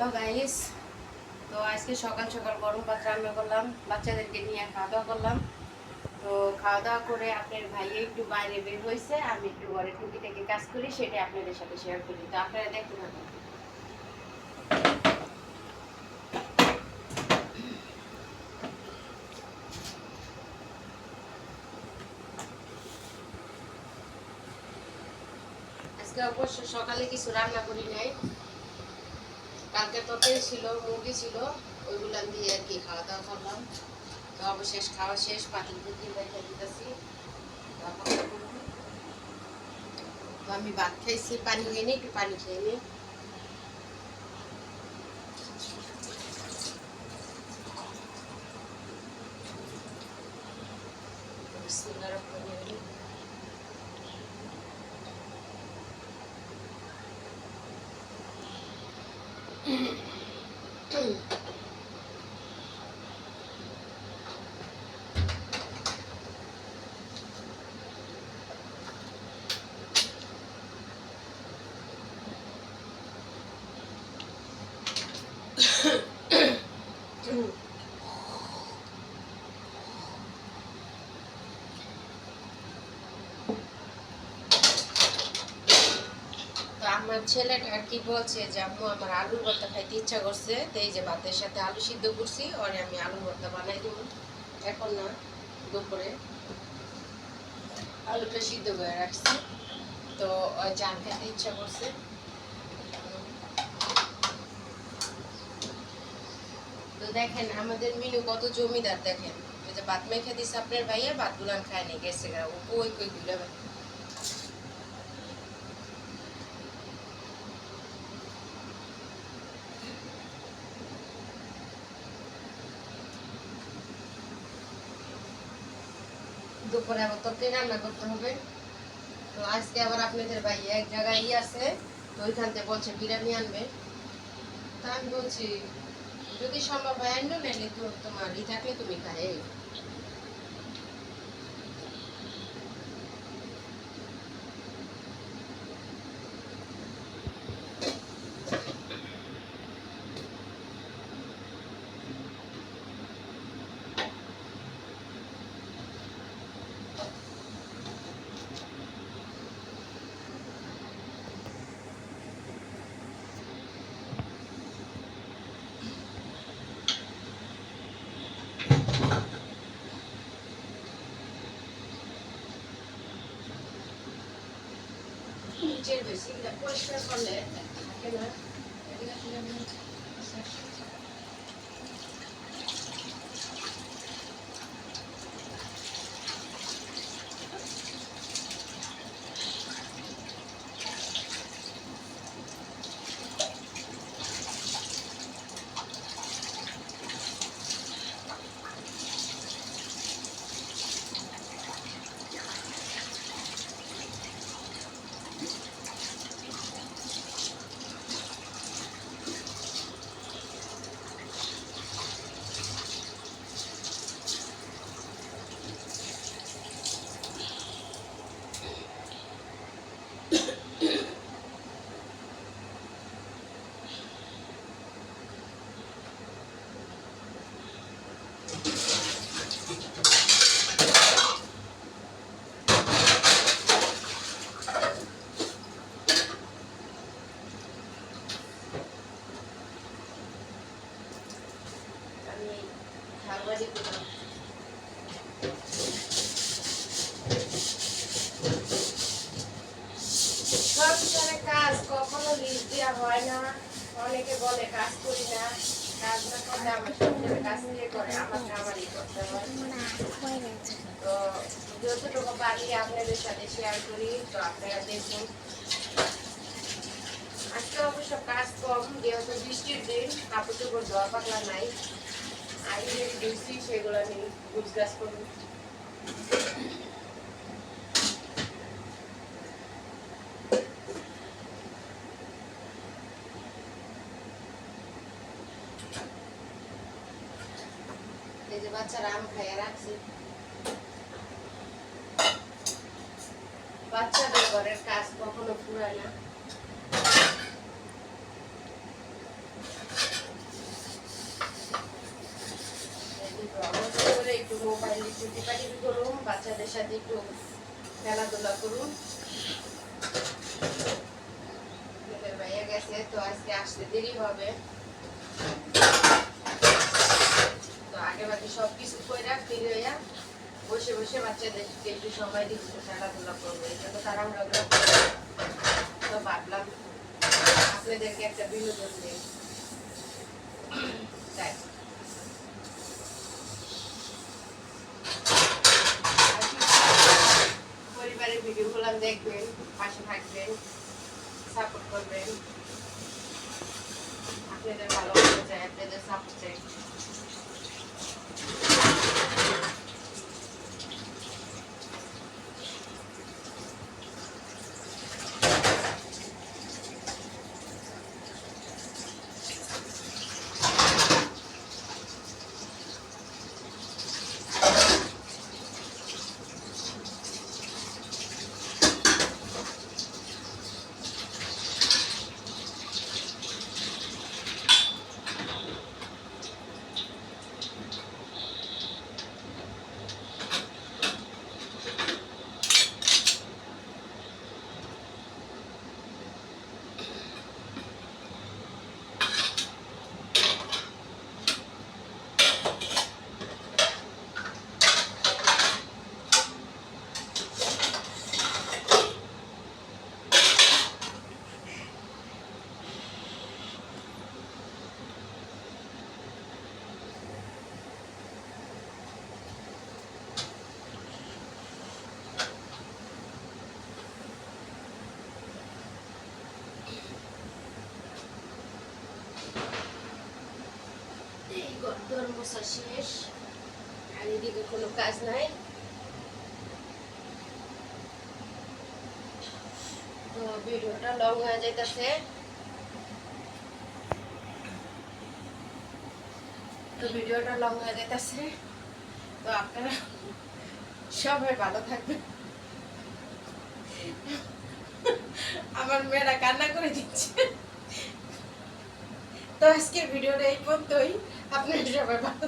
Hello guys তো আজকে সকাল সকাল গরম ভাত রান্না করলাম, বাচ্চাদেরকে নিয়ে খাওয়া দাওয়া করলাম। তো খাওয়া দাওয়া করে আপনার ভাইয়ে একটু বাইরে বের হয়েছে, আমি একটু ঘরে টুকিটাকি কাজ করি সেটা আপনাদের সাথে শেয়ার করি। তো আপনারা দেখতে আজকে অবশ্য সকালে কিছু রান্না করি নাই। কালকে তরকারি ছিল, মুরগি ছিল, ওইগুলো দিয়ে আর কি খাওয়া দাওয়া করলাম। তো অবশেষ খাওয়া শেষ, পাতিল বুদ্ধি রেখে দিতেছি। তো আমি ভাত খাইছি, পানি খেয়ে নি, একটু পানি খেয়ে তো আমার ছেলেটা আর কি বলছে যে, আম্মু, আমার আলুর ভর্তা খাইতে ইচ্ছা করছে। তো এই যে ভাতের সাথে আলু সিদ্ধ করছি, ওরে আমি আলুর ভর্তা বানাই দেব। এখন না, দুপুরে আলুটা সিদ্ধ করে রাখছি। তো চান খেতে ইচ্ছা করছে। তো দেখেন, আমাদের মিনু কত জমিদার দেখেন। ওই যে ভাত মেখে দিছে আপনার ভাইয়া ভাত গুলান খায় নি গেছে গা। ও কই কই ঘুরে দুপুরে আবার তরকারি রান্না করতে হবে। তো আজকে আবার আপনাদের ভাই এক জায়গায় ইয়ে আছে, তো ওইখান থেকে বলছে বিরিয়ানি আনবে। তা আমি বলছি, যদি সম্ভব হয় তো তোমার ই থাকলে তুমি খাই নিচের বেসিনটা পরিষ্কার করলে থাকে না কাজ কখনো লিস্ট দেওয়া হয় না অনেকে বলে কাজ করি না কাজ না করলে আমার সংসারে কাজ কে করে আমাকে আমারই করতে হয় তো যতটুকু পারি আপনাদের সাথে শেয়ার করি তো আপনারা দেখুন আজকে অবশ্য কাজ কম, যেহেতু বৃষ্টির দিন কাপড় চোপড় ধোয়া পাতলা নাই। আগে যে ধুইছি সেগুলো নিয়ে গুছ গাছ করুন এই যে বাচ্চারা আম খাইয়ে রাখছে। বাচ্চাদের ঘরের কাজ কখনো ফুরায় না করে একটু মোবাইল একটু করুন, বাচ্চাদের সাথে একটু খেলাধুলা করুন। ভাইয়া গেছে, তো আজকে আসতে দেরি হবে। তো আগে বাকি সব কিছু করে রাখতে হইয়া বসে বসে বাচ্চাদেরকে একটু সময় একটু খেলাধুলা করব, এই জন্য তাড়াহুড়া করে। তো ভাবলাম আপনাদেরকে একটা বিনোদন দিই। তাই থাকবেন সাপোর্ট করবেন। আপনাদের ভালো আপনাদের সাপোর্ট চাই এই মশা শেষ। আর এদিকে কোনো কাজ নাই। তো ভিডিওটা লং হয়ে যাইতেছে। তো ভিডিওটা লং হয়ে যাইতেছে। তো আপনারা সবাই ভালো থাকবেন। আমার মেয়েরা কান্না করে দিচ্ছে। তো আজকের ভিডিওটা এই পর্যন্তই। আপনারা সবাই ভালো।